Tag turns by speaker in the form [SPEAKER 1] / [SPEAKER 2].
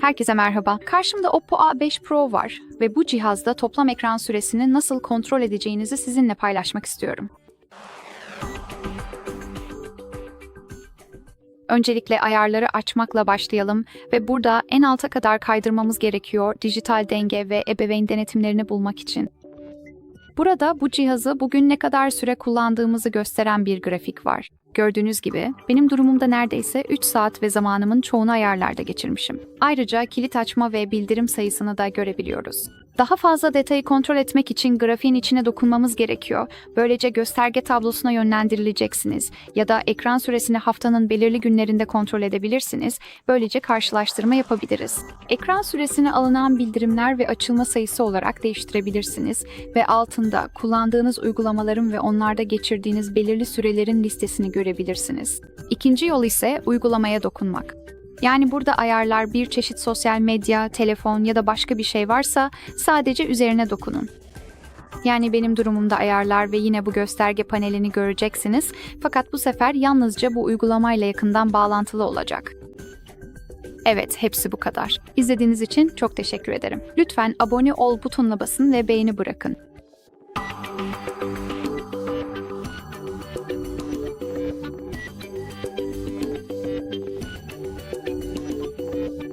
[SPEAKER 1] Herkese merhaba. Karşımda Oppo A5 Pro var ve bu cihazda toplam ekran süresini nasıl kontrol edeceğinizi sizinle paylaşmak istiyorum. Öncelikle ayarları açmakla başlayalım ve burada en alta kadar kaydırmamız gerekiyor dijital denge ve ebeveyn denetimlerini bulmak için. Burada bu cihazı bugün ne kadar süre kullandığımızı gösteren bir grafik var. Gördüğünüz gibi benim durumumda neredeyse 3 saat ve zamanımın çoğunu ayarlarda geçirmişim. Ayrıca kilit açma ve bildirim sayısını da görebiliyoruz. Daha fazla detayı kontrol etmek için grafiğin içine dokunmamız gerekiyor. Böylece gösterge tablosuna yönlendirileceksiniz ya da ekran süresini haftanın belirli günlerinde kontrol edebilirsiniz. Böylece karşılaştırma yapabiliriz. Ekran süresini alınan bildirimler ve açılma sayısı olarak değiştirebilirsiniz ve altında kullandığınız uygulamaların ve onlarda geçirdiğiniz belirli sürelerin listesini görebilirsiniz. İkinci yol ise uygulamaya dokunmak. Yani burada ayarlar bir çeşit sosyal medya, telefon ya da başka bir şey varsa sadece üzerine dokunun. Yani benim durumumda ayarlar ve yine bu gösterge panelini göreceksiniz. Fakat bu sefer yalnızca bu uygulamayla yakından bağlantılı olacak. Evet, hepsi bu kadar. İzlediğiniz için çok teşekkür ederim. Lütfen abone ol butonuna basın ve beğeni bırakın.